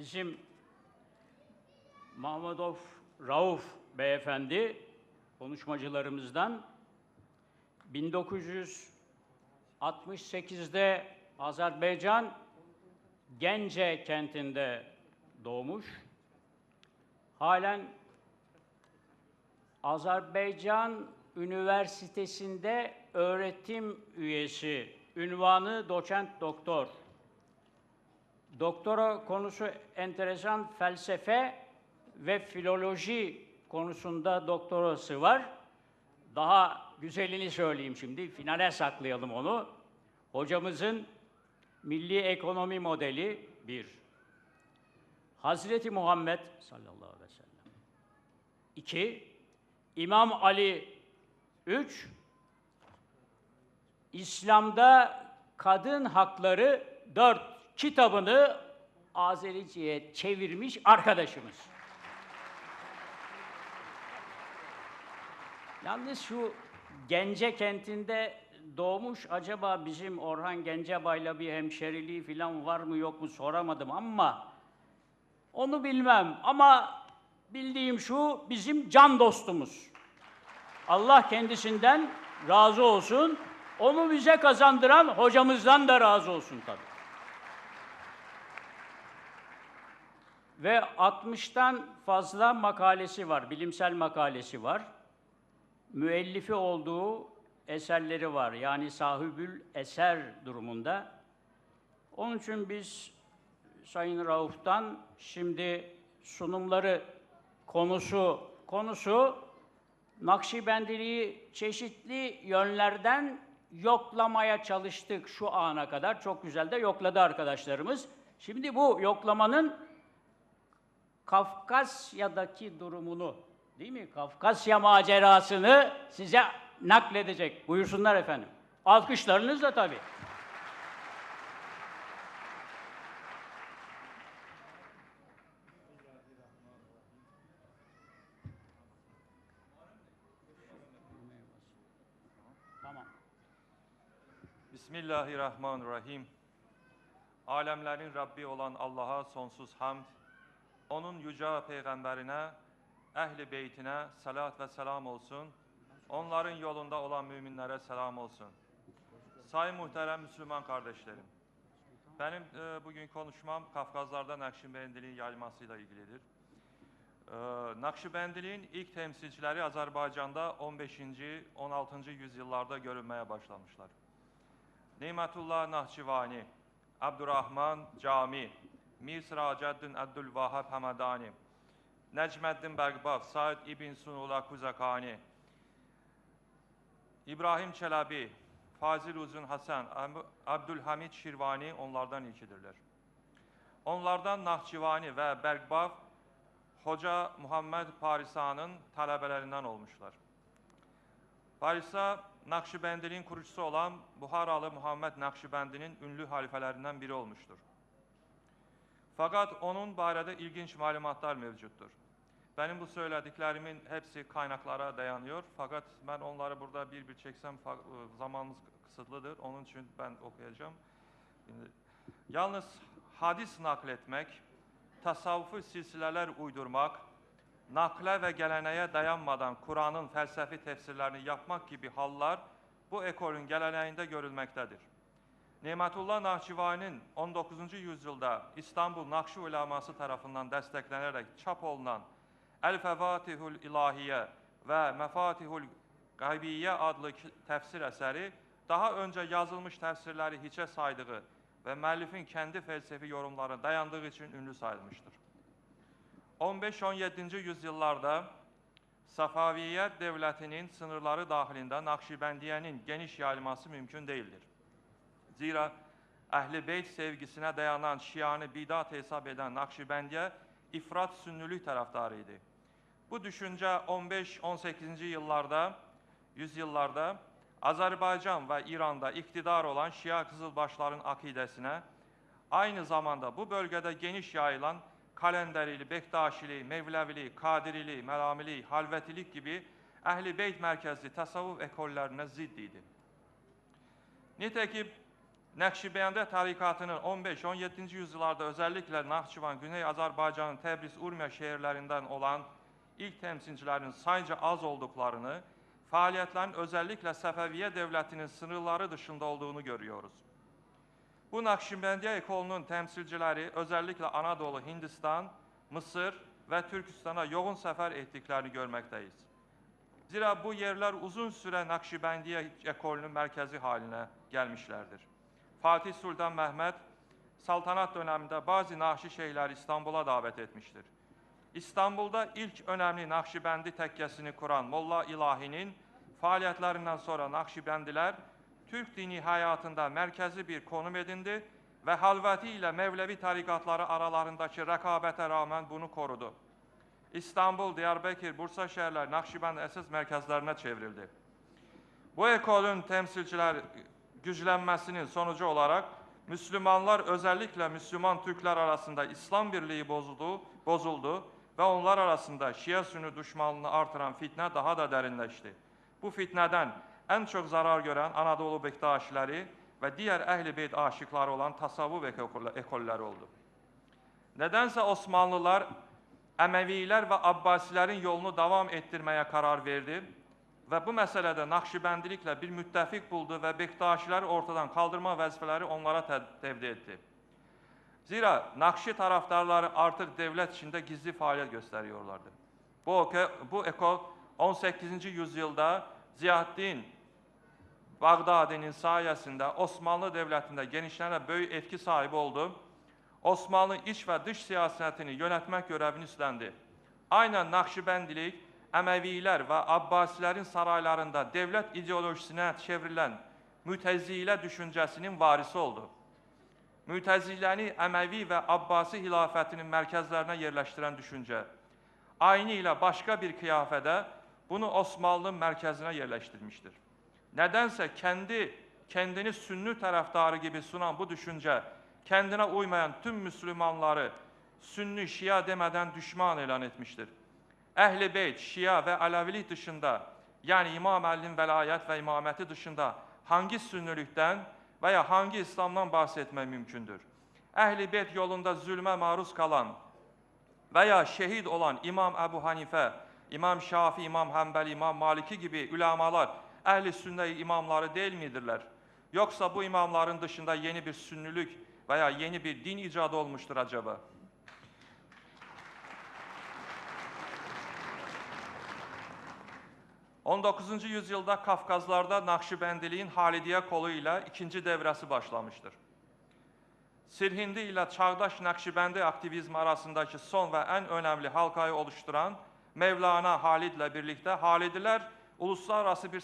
bizim Mahmudov Rauf beyefendi konuşmacılarımızdan 1968'de Azerbaycan Gence kentinde doğmuş. Halen Azerbaycan Üniversitesi'nde öğretim üyesi, ünvanı doçent doktor. Doktora konusu enteresan felsefe ve filoloji konusunda doktorası var. Daha güzelini söyleyeyim şimdi, finale saklayalım onu. Hocamızın milli ekonomi modeli bir. Hazreti Muhammed sallallahu aleyhi ve sellem. İki, İmam Ali üç, İslam'da kadın hakları dört kitabını Azerice'ye çevirmiş arkadaşımız. Yalnız şu Gence kentinde doğmuş acaba bizim Orhan Gencebay'la bir hemşeriliği falan var mı yok mu soramadım ama onu bilmem ama bildiğim şu bizim can dostumuz. Allah kendisinden razı olsun. Onu bize kazandıran hocamızdan da razı olsun tabii. Ve 60'tan fazla makalesi var, bilimsel makalesi var. Müellifi olduğu eserleri var. Yani sahibül eser durumunda. Onun için biz Sayın Rauf'tan şimdi sunumları konusu konusu Nakşibendiliği çeşitli yönlerden yoklamaya çalıştık şu ana kadar. Çok güzel de yokladı arkadaşlarımız. Şimdi bu yoklamanın Kafkasya'daki durumunu, değil mi? Kafkasya macerasını size nakledecek. Buyursunlar efendim. Alkışlarınızla tabii. Bismillahirrahmanirrahim. Alemlerin Rabbi olan Allah'a sonsuz hamd, onun yüce peygamberine, ehli beytine salat ve selam olsun. Onların yolunda olan müminlere selam olsun. Sayın muhterem Müslüman kardeşlerim, benim e, bugün konuşmam Kafkazlarda Nakşibendiliği yayılmasıyla ilgilidir. E, Nakşibendiliğin ilk temsilcileri Azerbaycan'da 15. 16. yüzyıllarda görünmeye başlamışlar. Nimetullah Nahçıvani, Abdurrahman Cami, Mir Siraceddin Abdülvahhab Hamadani, Necmeddin Bergbav, Said İbn Sunula Kuzakani, İbrahim Çelebi, Fazil Uzun Hasan, Ab- Abdülhamid Şirvani onlardan ilkidirler. Onlardan Nahçıvani ve Bergbav, Hoca Muhammed Parisa'nın talebelerinden olmuşlar. Parisa, Nakşibendiliğin kurucusu olan Buharalı Muhammed Nakşibendi'nin ünlü halifelerinden biri olmuştur. Fakat onun barədə ilginç malumatlar mevcuttur. Benim bu söylediklerimin hepsi kaynaklara dayanıyor. Fakat ben onları burada bir bir çeksem ıı, zamanımız kısıtlıdır. Onun için ben okuyacağım. Şimdi, yalnız hadis nakletmek, tasavvufi silsileler uydurmak, nakle ve geleneğe dayanmadan Kur'an'ın felsefi tefsirlerini yapmak gibi hallar bu ekolün geleneğinde görülmektedir. Nematullah Naxçıvaninin 19-cu yüzyılda İstanbul Naxşı uləması tərəfindən dəstəklənərək çap olunan Əl-Fəvatihul İlahiyyə və Məfatihul Qaybiyyə adlı təfsir əsəri daha öncə yazılmış təfsirləri hiçə saydığı və müəllifin kəndi felsefi yorumlarına dayandığı üçün ünlü sayılmışdır. 15-17-ci yüzyıllarda Safaviyyət dövlətinin sınırları daxilində Naxşibəndiyənin geniş yayılması mümkün deyildir. Zira Əhl-i Beyt sevgisine dayanan Şianı bidat hesap eden Nakşibendiye ifrat sünnülük taraftarı idi. Bu düşünce 15-18. yıllarda, yüzyıllarda Azerbaycan ve İran'da iktidar olan Şia Kızılbaşların akidesine, aynı zamanda bu bölgede geniş yayılan Kalenderili, Bektaşili, Mevlevili, Kadirili, Melamili, Halvetilik gibi Əhl-i Beyt merkezli tasavvuf ekollerine zidd idi. Nitekim Nakşibendi tarikatının 15-17. yüzyıllarda özellikle Nahçıvan, Güney Azerbaycan'ın Təbriz, Urmiya şehirlerinden olan ilk temsilcilerin sayıca az olduklarını, faaliyetlerin özellikle Sefeviye Devleti'nin sınırları dışında olduğunu görüyoruz. Bu Nakşibendiye ekolunun temsilcileri özellikle Anadolu, Hindistan, Mısır ve Türkistan'a yoğun sefer ettiklerini görmekteyiz. Zira bu yerler uzun süre Nakşibendiye ekolünün merkezi haline gelmişlerdir. Fatih Sultan Mehmet saltanat döneminde bazı Nakşi şeyhleri İstanbul'a davet etmiştir. İstanbul'da ilk önemli Nakşibendi tekkesini kuran Molla İlahi'nin faaliyetlerinden sonra Nakşibendiler Türk dini hayatında merkezi bir konum edindi ve Halveti ile Mevlevi tarikatları aralarındaki rekabete rağmen bunu korudu. İstanbul, Diyarbakır, Bursa şehirler Nakşibend esas merkezlerine çevrildi. Bu ekolün temsilciler güçlenmesinin sonucu olarak Müslümanlar özellikle Müslüman Türkler arasında İslam birliği bozuldu, bozuldu ve onlar arasında Şia Sünni düşmanlığını artıran fitne daha da derinleşti. Bu fitneden en çok zarar gören Anadolu Bektaşileri ve diğer Ehl-i Beyt aşıkları olan tasavvuf ekol- ekolleri oldu. Nedense Osmanlılar Emeviler ve Abbasilerin yolunu devam ettirmeye karar verdi və bu məsələdə Naxşibəndiliklə bir müttəfiq buldu və Bektaşiləri ortadan qaldırma vəzifələri onlara tevdi etdi. Zira Naxşi taraftarları artıq dövlət içində gizli fəaliyyət göstəriyorlardı. Bu, bu ekol 18-ci yüzyılda Ziyaddin Bağdadinin sayəsində Osmanlı dövlətində genişlənərək böyük etki sahibi oldu. Osmanlı iç və dış siyasətini yönətmək görevini üstləndi. Aynən Naxşibəndilik Emeviler ve Abbasilerin saraylarında devlet ideolojisine çevrilen mütezile düşüncesinin varisi oldu. Müteziləni Əməvi və Abbasi xilafətinin mərkəzlərinə yerləşdirən düşüncə, aynı ilə başqa bir qiyafədə bunu Osmanlı mərkəzinə yerləşdirmişdir. Nədənsə kendi kendini sünni tərəfdarı gibi sunan bu düşüncə kendine uymayan tüm Müslümanları sünni şia demeden düşman elan etmiştir. Əhl-i Beyt, Şia ve Alevilik dışında, yani İmam Ali'nin velayet ve imameti dışında hangi sünnilikten veya hangi İslam'dan bahsetmek mümkündür? Əhl-i Beyt yolunda zulme maruz kalan veya şehit olan İmam Ebu Hanife, İmam Şafi, İmam Hanbeli, İmam Maliki gibi ulemalar ehli sünnet imamları değil midirler? Yoksa bu imamların dışında yeni bir sünnülük veya yeni bir din icadı olmuştur acaba? 19. yüzyılda Kafkazlarda Nakşibəndiliyin Halidiyə kolu ilə ikinci devrəsi başlamışdır. Sirhindi ilə çağdaş Nakşibəndi aktivizmi arasındakı son və ən önəmli halkayı oluşduran Mevlana Halidlə birlikdə Halidilər uluslararası bir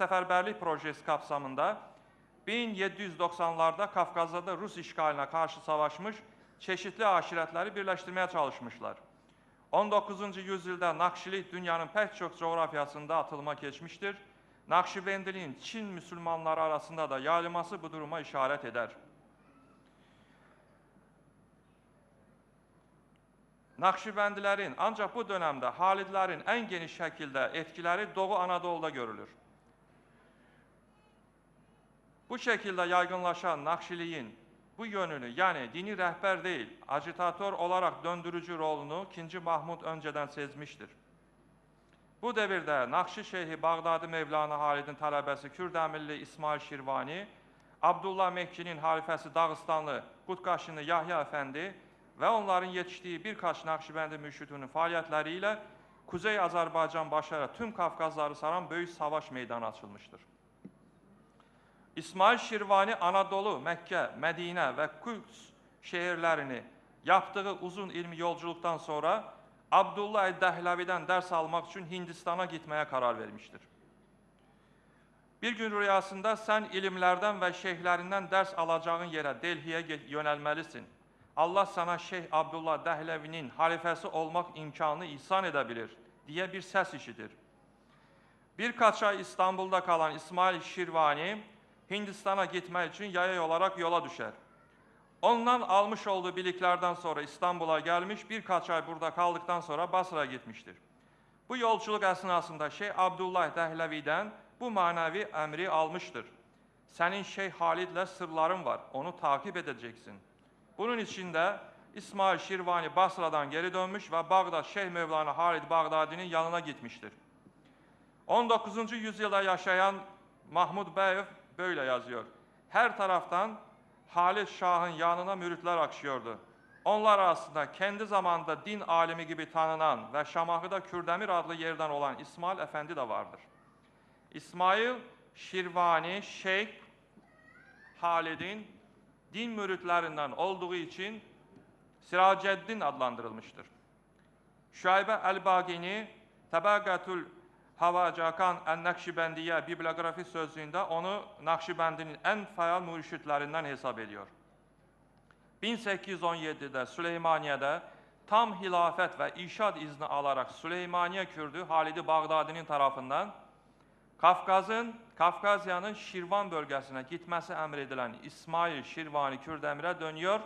səfərbərlik projesi kapsamında 1790'larda Kafkazda da Rus işgaline karşı savaşmış çeşitli aşiretleri birleştirmeye çalışmışlar. 19. yüzyılda Nakşilik dünyanın pek çok coğrafyasında atılma geçmiştir. Nakşibendiliğin Çin Müslümanları arasında da yayılması bu duruma işaret eder. Nakşibendilerin ancak bu dönemde Halidlerin en geniş şekilde etkileri Doğu Anadolu'da görülür. Bu şekilde yaygınlaşan Nakşiliğin bu yönünü yani dini rehber değil, ajitatör olarak döndürücü rolünü 2. Mahmud önceden sezmiştir. Bu devirde Nakşi Şeyhi Bağdadi Mevlana Halidin tələbəsi Kürd əmirli İsmail Şirvani, Abdullah Mehkinin halifəsi Dağıstanlı Qutqaşını Yahya Əfəndi və onların yetişdiyi bir kaç Nakşibəndi müşütünün fəaliyyətləri ilə Kuzey Azərbaycan başlayaraq tüm Kafkazları saran böyük savaş meydanı açılmışdır. İsmail Şirvani Anadolu, Məkkə, Mədinə və Qüds şehirlərini yaptığı uzun ilmi yolculuktan sonra Abdullah Dəhləvidən dərs almaq üçün Hindistana gitmeye karar vermiştir. Bir gün rüyasında sen ilimlerden ve şeyhlərindən dərs alacağın yerə Delhiyə ge- yönəlməlisin. Allah sana Şeyh Abdullah Dəhləvinin halifəsi olmaq imkanı ihsan edə bilir diye bir ses işidir. Birkaç ay İstanbul'da kalan İsmail Şirvani Hindistan'a gitmek için yaya olarak yola düşer. Ondan almış olduğu biliklerden sonra İstanbul'a gelmiş, birkaç ay burada kaldıktan sonra Basra'ya gitmiştir. Bu yolculuk esnasında Şeyh Abdullah Dehlevi'den bu manevi emri almıştır. Senin Şeyh Halid'le sırların var. Onu takip edeceksin. Bunun içinde İsmail Şirvani Basra'dan geri dönmüş ve Bağdat Şeyh Mevlana Halid Bağdadi'nin yanına gitmiştir. 19. yüzyılda yaşayan Mahmud Beyev böyle yazıyor. Her taraftan Halid Şah'ın yanına müritler akışıyordu. Onlar arasında kendi zamanında din alimi gibi tanınan ve Şamahı'da Kürdemir adlı yerden olan İsmail Efendi de vardır. İsmail Şirvani Şeyh Halid'in din müritlerinden olduğu için Siraceddin adlandırılmıştır. Şuaybe El-Bagini Təbəqətül Havacakan Ən-Nəqşibendiyə bibliografi sözlüğünde onu Nakşibendinin en fəal mürşidlərindən hesab ediyor. 1817-də Süleymaniyədə tam hilafət və işad izni alaraq Süleymaniye Kürdü Halidi Bağdadinin tarafından Kafkazın, Kafkazyanın Şirvan bölgesine gitmesi emredilen İsmail Şirvani Kürdemir'e dönüyor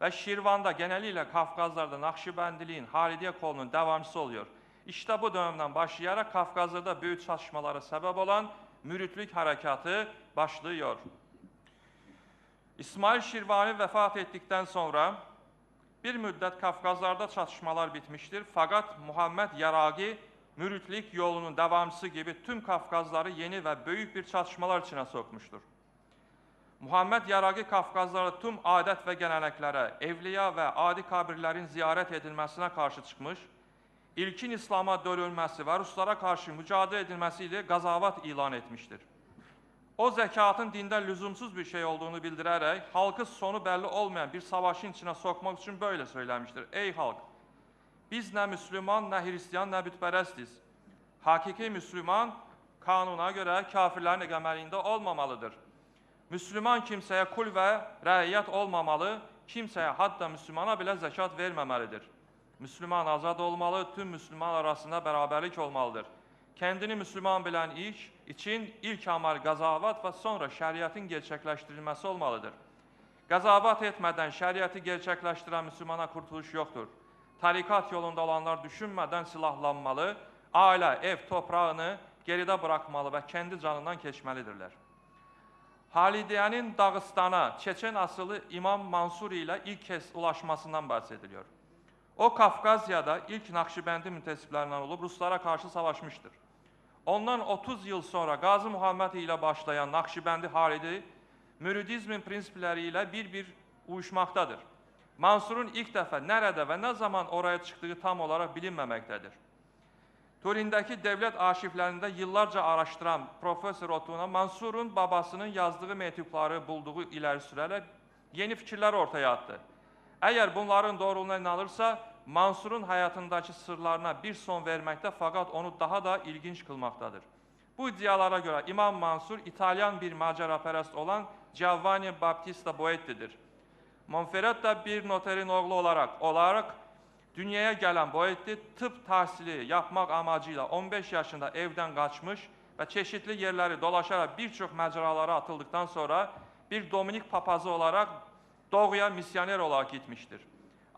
ve Şirvan'da geneliyle Kafkazlarda Nakşibendiliğin Halidiye kolunun devamcısı oluyor. İşte bu dönemden başlayarak Kafkazlarda büyük çatışmalara sebep olan müritlik harekatı başlıyor. İsmail Şirvani vefat ettikten sonra bir müddet Kafkazlarda çatışmalar bitmiştir. Fakat Muhammed Yaragi müritlik yolunun devamcısı gibi tüm Kafkazları yeni ve büyük bir çatışmalar içine sokmuştur. Muhammed Yaragi Kafkazlarda tüm adet ve geleneklere, evliya ve adi kabirlerin ziyaret edilmesine karşı çıkmış, ilkin İslam'a dönülmesi ve Ruslara karşı mücadele edilmesiyle gazavat ilan etmiştir. O zekatın dinde lüzumsuz bir şey olduğunu bildirerek halkı sonu belli olmayan bir savaşın içine sokmak için böyle söylemiştir. Ey halk! Biz ne Müslüman, ne Hristiyan, ne bütperestiz. Hakiki Müslüman kanuna göre kafirlerin egemenliğinde olmamalıdır. Müslüman kimseye kul ve rəiyyət olmamalı, kimseye hatta Müslümana bile zekat vermemelidir. Müslüman azad olmalı, tüm Müslüman arasında beraberlik olmalıdır. Kendini Müslüman bilen iş için ilk amal gazavat ve sonra şeriatın gerçekleştirilmesi olmalıdır. Gazavat etmeden şeriatı gerçekleştiren Müslümana kurtuluş yoktur. Tarikat yolunda olanlar düşünmeden silahlanmalı, aile, ev, toprağını geride bırakmalı ve kendi canından keçməlidirlər. Halidiye'nin Dağıstan'a Çeçen asıllı İmam Mansur ile ilk kez ulaşmasından bahsediliyor. O Kafkasya'da ilk Nakşibendi müntesiplerinden olup Ruslara karşı savaşmıştır. Ondan 30 yıl sonra Gazi Muhammed ile başlayan Nakşibendi Halidi, müridizmin prinsipleriyle bir bir uyuşmaktadır. Mansur'un ilk defa nerede ve ne zaman oraya çıktığı tam olarak bilinmemektedir. Turin'deki devlet arşivlerinde yıllarca araştıran Profesör Otuna Mansur'un babasının yazdığı mektupları bulduğu ileri sürerek yeni fikirler ortaya attı. Eğer bunların doğruluğuna inanılırsa Mansur'un hayatındaki sırlarına bir son vermekte fakat onu daha da ilginç kılmaktadır. Bu iddialara göre İmam Mansur İtalyan bir maceraperest olan Giovanni Battista Boetti'dir. Monferratta bir noterin oğlu olarak olarak dünyaya gelen Boetti tıp tahsili yapmak amacıyla 15 yaşında evden kaçmış ve çeşitli yerleri dolaşarak birçok mecralara atıldıktan sonra bir Dominik papazı olarak doğuya misyoner olarak gitmiştir.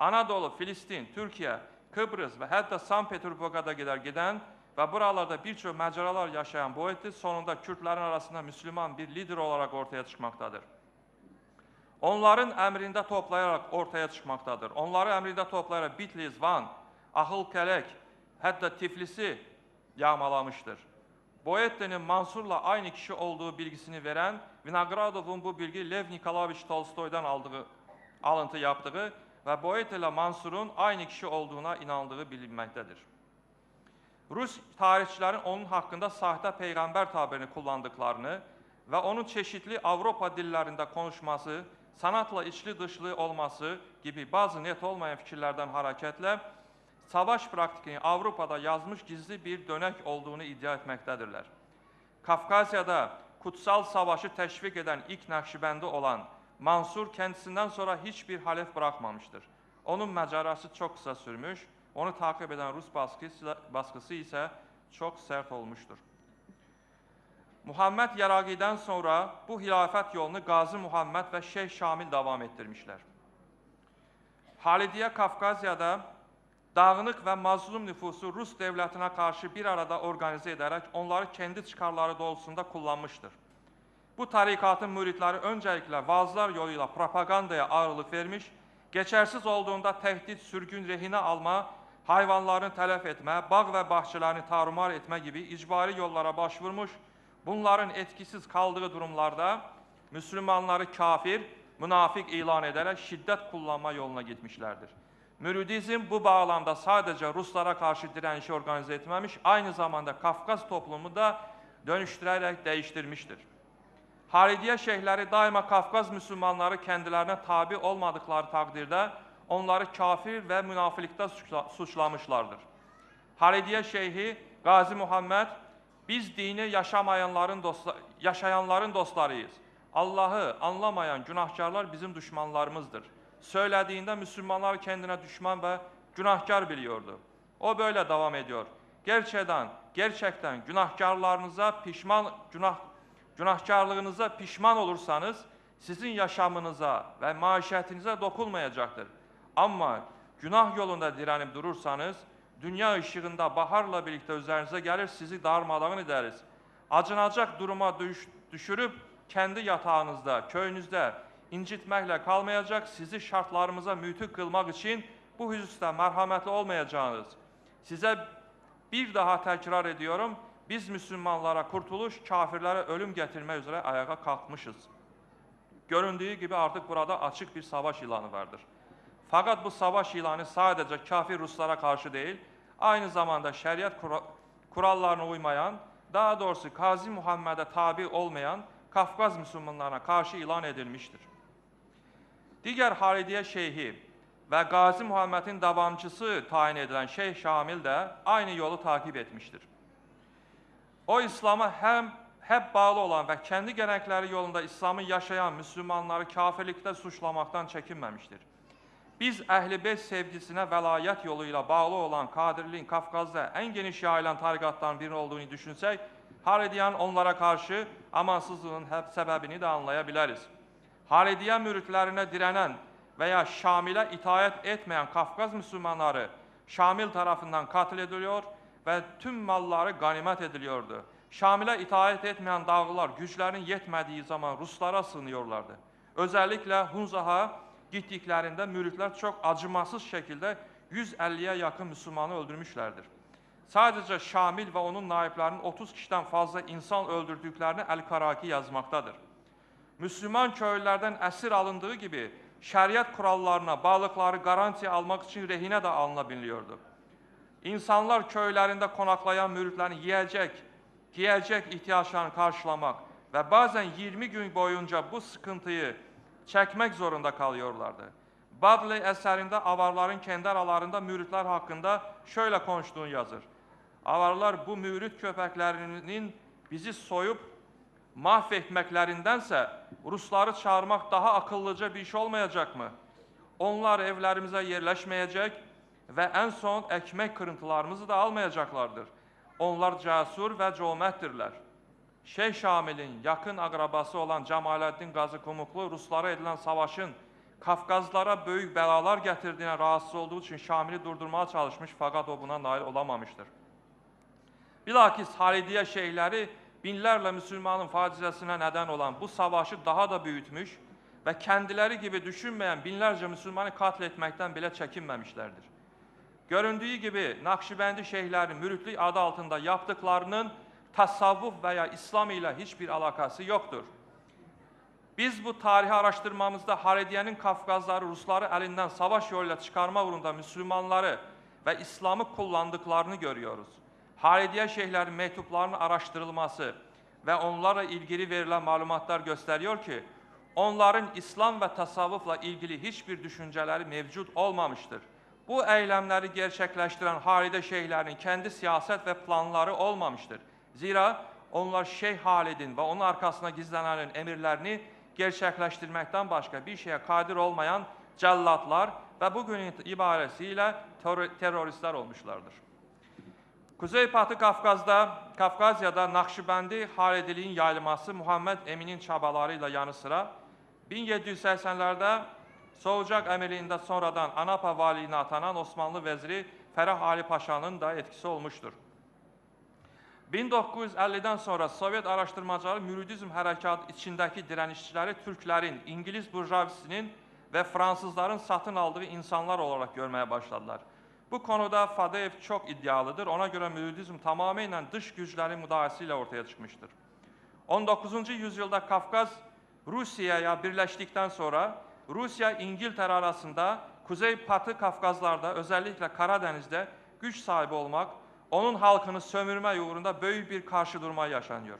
Anadolu, Filistin, Türkiye, Kıbrıs ve hatta San Petersburg'a da gider giden ve buralarda birçok mecralar yaşayan Boetti sonunda Kürtlerin arasında Müslüman bir lider olarak ortaya çıkmaktadır. Onların emrinde toplayarak ortaya çıkmaktadır. Onları emrinde toplayarak Bitlis, Van, Ahıl Kelek, hatta Tiflis'i yağmalamıştır. Boetti'nin Mansur'la aynı kişi olduğu bilgisini veren Vinogradov'un bu bilgi Lev Nikolaevich Tolstoy'dan aldığı, alıntı yaptığı ve Boetti ile Mansur'un aynı kişi olduğuna inandığı bilinmektedir. Rus tarihçilerin onun hakkında sahte peygamber tabirini kullandıklarını ve onun çeşitli Avrupa dillerinde konuşması, sanatla içli dışlı olması gibi bazı net olmayan fikirlerden hareketle savaş pratikini Avrupa'da yazmış gizli bir dönek olduğunu iddia etmektedirler. Kafkasya'da kutsal savaşı teşvik eden ilk Nakşibendi olan Mansur kendisinden sonra hiçbir halef bırakmamıştır. Onun macerası çok kısa sürmüş, onu takip eden Rus baskısı, baskısı ise çok sert olmuştur. Muhammed Yaragi'den sonra bu hilafet yolunu Gazi Muhammed ve Şeyh Şamil devam ettirmişler. Halidiye Kafkasya'da dağınık ve mazlum nüfusu Rus devletine karşı bir arada organize ederek onları kendi çıkarları doğrultusunda kullanmıştır. Bu tarikatın müritleri öncelikle vaazlar yoluyla propagandaya ağırlık vermiş, geçersiz olduğunda tehdit, sürgün, rehine alma, hayvanlarını telef etme, bağ ve bahçelerini tarumar etme gibi icbari yollara başvurmuş, bunların etkisiz kaldığı durumlarda Müslümanları kafir, münafık ilan ederek şiddet kullanma yoluna gitmişlerdir. Müridizm bu bağlamda sadece Ruslara karşı direnişi organize etmemiş, aynı zamanda Kafkas toplumu da dönüştürerek değiştirmiştir. Haridiye şeyhləri daima Kafkaz müsəlmanları kendilerine tabi olmadıkları takdirde onları kafir ve suçla- suçlamışlardır. Haridiye şeyhi Gazi Muhammed biz dini yaşamayanların dostla- yaşayanların dostlarıyız. Allah'ı anlamayan günahkarlar bizim düşmanlarımızdır. Söylediğinde Müslümanlar kendine düşman ve günahkar biliyordu. O böyle devam ediyor. Gerçekten, gerçekten günahkarlarınıza pişman, günah, günahkarlığınıza pişman olursanız sizin yaşamınıza ve maişetinize dokunmayacaktır. Ama günah yolunda direnip durursanız dünya ışığında baharla birlikte üzerinize gelir sizi darmadağın ederiz. Acınacak duruma düş, düşürüp kendi yatağınızda, köyünüzde incitmekle kalmayacak, sizi şartlarımıza mütük kılmak için bu hususta merhametli olmayacağınız. Size bir daha tekrar ediyorum, biz Müslümanlara kurtuluş, kafirlere ölüm getirme üzere ayağa kalkmışız. Göründüğü gibi artık burada açık bir savaş ilanı vardır. Fakat bu savaş ilanı sadece kafir Ruslara karşı değil, aynı zamanda şeriat kura- kurallarına uymayan, daha doğrusu Gazi Muhammed'e tabi olmayan Kafkaz Müslümanlarına karşı ilan edilmiştir. Diğer Haridiye Şeyhi ve Gazi Muhammed'in davamcısı tayin edilen Şeyh Şamil de aynı yolu takip etmiştir. O İslam'a hem hep bağlı olan ve kendi gelenekleri yolunda İslam'ı yaşayan Müslümanları kafirlikte suçlamaktan çekinmemiştir. Biz Əhl-i Beyt sevgisine velayet yoluyla bağlı olan Kadirliğin Kafkaz'da en geniş yayılan tarikatların biri olduğunu düşünsek, Haridiyan onlara karşı amansızlığın hep sebebini de anlayabiliriz. Haridiyan müritlerine direnen veya Şamil'e itaat etmeyen Kafkaz Müslümanları Şamil tarafından katil və tüm malları qənimət ediliyordu. Şamilə itaət etməyən dağlılar güclərin yetmədiyi zaman ruslara sığınıyorlardı. Özəlliklə Hunzaha getdiklərində müridlər çox acımasız şəkildə 150-yə yaxın müsəlmanı öldürmüşlərdir. Sadəcə Şamil və onun naiblərinin 30 kişidən fazla insan öldürdüklərini Əl-Karaki yazmaqdadır. Müslüman köylülərdən əsir alındığı kimi şəriət qurallarına, bağlıqları qarantiya almaq üçün rehinə də alına biliyordu. İnsanlar köylerinde konaklayan müritlerin yiyecek, giyecek ihtiyaçlarını karşılamak ve bazen 20 gün boyunca bu sıkıntıyı çekmek zorunda kalıyorlardı. Badley eserinde avarların kendi aralarında müritler hakkında şöyle konuştuğunu yazır. Avarlar bu mürit köpeklerinin bizi soyup mahvetmeklerindense Rusları çağırmak daha akıllıca bir iş olmayacak mı? Onlar evlerimize yerleşmeyecek ve en son ekmek kırıntılarımızı da almayacaklardır. Onlar cesur ve cömerttirler. Şeyh Şamil'in yakın akrabası olan Cemalettin Gazi Kumuklu Ruslara edilen savaşın Kafkazlara büyük belalar getirdiğine rahatsız olduğu için Şamil'i durdurmaya çalışmış fakat o buna nail olamamıştır. Bilakis Halidiye şeyhleri binlerle Müslümanın faciasına neden olan bu savaşı daha da büyütmüş ve kendileri gibi düşünmeyen binlerce Müslümanı katletmekten bile çekinmemişlerdir. Göründüğü gibi Nakşibendi şeyhleri müritlik adı altında yaptıklarının tasavvuf veya İslam ile hiçbir alakası yoktur. Biz bu tarihi araştırmamızda Haridiye'nin Kafkazları Rusları elinden savaş yoluyla çıkarma uğrunda Müslümanları ve İslam'ı kullandıklarını görüyoruz. Haridiye şeyhlerin mektuplarının araştırılması ve onlarla ilgili verilen malumatlar gösteriyor ki, onların İslam ve tasavvufla ilgili hiçbir düşünceleri mevcut olmamıştır. Bu eylemleri gerçekleştiren Halide şeyhlerin kendi siyaset ve planları olmamıştır. Zira onlar Şeyh Halid'in ve onun arkasına gizlenenlerin emirlerini gerçekleştirmekten başka bir şeye kadir olmayan cellatlar ve bugün ibaresiyle terör- teröristler olmuşlardır. Kuzeybatı Kafkaz'da, Kafkazya'da Nakşibendi Halidiliğin yayılması Muhammed Emin'in çabalarıyla yanı sıra 1780'lerde Soğucak emirliğinde sonradan Anapa valiliğine atanan Osmanlı veziri Ferah Ali Paşa'nın da etkisi olmuştur. 1950-dən sonra Sovet araşdırmacıları müridizm hərəkatı içindəki dirənişçiləri türklərin, İngilis burjuazisinin və fransızların satın aldığı insanlar olaraq görməyə başladılar. Bu konuda Fadeyev çox iddialıdır. Ona görə müridizm tamamilə dış güclərin müdaxiləsi ilə ortaya çıxmışdır. 19-cu yüzyılda Kafkaz Rusiyaya birləşdikdən sonra Rusiya İngiltərə arasında Kuzey-Batı Kafkazlarda, özellikle Karadeniz'de güç sahibi olmak, onun halkını sömürme uğrunda büyük bir karşı durma yaşanıyor.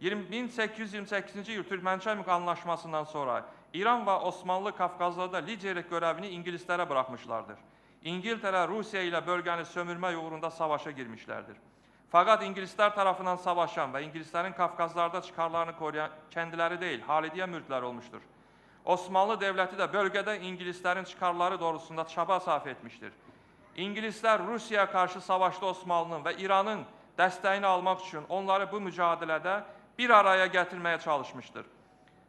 20 1828-ci il Türkmençemik anlaşmasından sonra İran və Osmanlı Kafkazlarda liderlik görevini İngilizlərə bırakmışlardır. İngiltere Rusya ile bölgəni sömürme uğrunda savaşa girmişlerdir. Fakat İngilizler tarafından savaşan ve İngilizlerin Kafkazlarda çıkarlarını koruyan kendileri değil, Halidiye mülkler olmuştur. Osmanlı dövləti də bölgədə ingilislərin çıxarları doğrusunda çaba sarf etmişdir. İngilislər Rusiyaya qarşı savaşda Osmanlının və İranın dəstəyini almaq üçün onları bu mücadilədə bir araya gətirməyə çalışmışdır.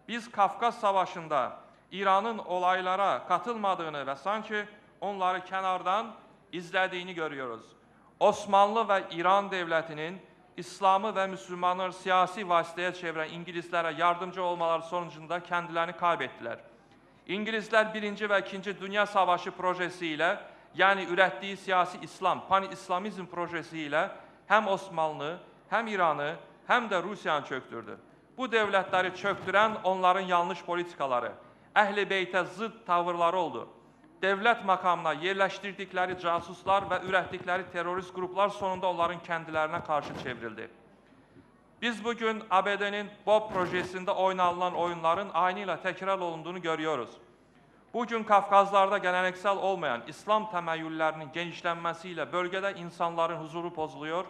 Biz Kafkas Savaşı'nda İranın olaylara katılmadığını və sanki onları kənardan izlədiyini görüyoruz. Osmanlı və İran dövlətinin İslam'ı ve Müslümanları siyasi vasıtaya çeviren İngilizlere yardımcı olmaları sonucunda kendilerini kaybettiler. İngilizler 1. ve 2. Dünya Savaşı projesiyle yani ürettiği siyasi İslam, pan-İslamizm projesiyle hem Osmanlı, hem İran'ı, hem de Rusya'nı çöktürdü. Bu devletleri çöktüren onların yanlış politikaları, Əhl-i Beytə zıt tavırları oldu. Devlet makamına yerleştirdikleri casuslar ve ürettikleri terörist gruplar sonunda onların kendilerine karşı çevrildi. Biz bugün ABD'nin BOB projesinde oynanılan oyunların aynıyla tekrar olunduğunu görüyoruz. Bugün Kafkazlarda geleneksel olmayan İslam temeyyüllerinin genişlenmesiyle bölgede insanların huzuru bozuluyor,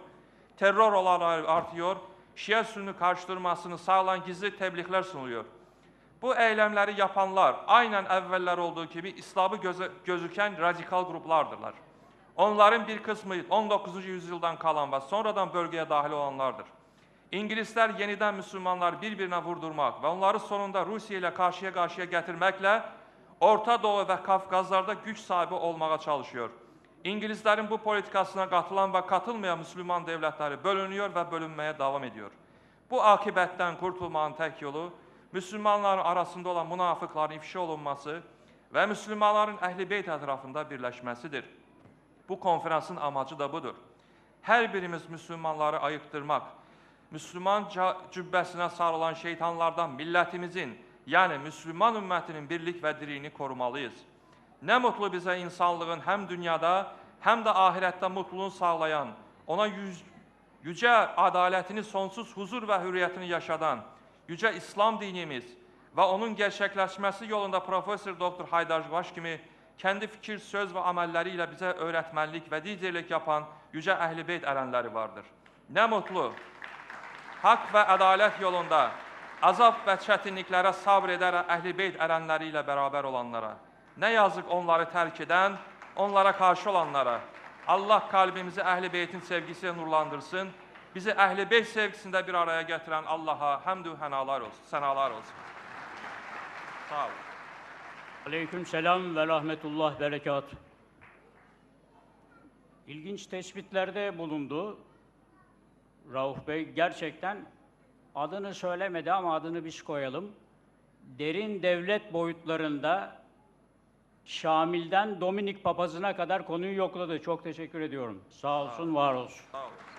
terör olayları artıyor, Şia Sünni karşıtırmasını sağlayan gizli tebliğler sunuluyor. Bu eylemleri yapanlar aynen evveller olduğu gibi İslam'ı gözüken radikal gruplardırlar. Onların bir kısmı 19. yüzyıldan kalan ve sonradan bölgeye dahil olanlardır. İngilizler yeniden Müslümanları birbirine vurdurmak ve onları sonunda Rusya ile karşıya karşıya getirmekle Orta Doğu ve Kafkazlarda güç sahibi olmaya çalışıyor. İngilizlerin bu politikasına katılan ve katılmayan Müslüman devletleri bölünüyor ve bölünmeye devam ediyor. Bu akibetten kurtulmanın tek yolu müsəlmanlar arasında olan münafıqların ifşa olunması və müsəlmanların əhl-i ətrafında birləşməsidir. Bu konfransın amacı da budur. Hər birimiz müsəlmanları ayıqdırmaq, müsəlman cübbəsinə sarılan şeytanlardan millətimizin, yəni müsəlman ümmətinin birlik və diriyini qorumalıyıq. Nə mutlu bizə insanlığın həm dünyada, həm də ahirətdə mutluluğunu sağlayan, ona yüz, yücə adalətini sonsuz huzur və hürriyyətini yaşadan, yücə İslam dinimiz və onun gerçəkləşməsi yolunda professor doktor Haydar Baş kimi kəndi fikir, söz və əməlləri ilə bizə öyrətmənlik və liderlik yapan yücə əhlibeyt ələnləri vardır. Nə mutlu, haqq və ədalət yolunda azab və çətinliklərə sabr edərək əhlibeyt ələnləri ilə bərabər olanlara, nə yazıq onları tərk edən, onlara qarşı olanlara, Allah qalbimizi əhlibeytin sevgisi ilə nurlandırsın Bizi Ehl-i Beyt sevgisinde bir araya getiren Allah'a hamdü henalar olsun, senalar olsun. Sağ olun. Aleyküm selam ve rahmetullah berekat. İlginç tespitlerde bulundu. Rauf Bey gerçekten adını söylemedi ama adını biz koyalım. Derin devlet boyutlarında Şamil'den Dominik papazına kadar konuyu yokladı. Çok teşekkür ediyorum. Sağ olsun, var olsun. Sağ olun.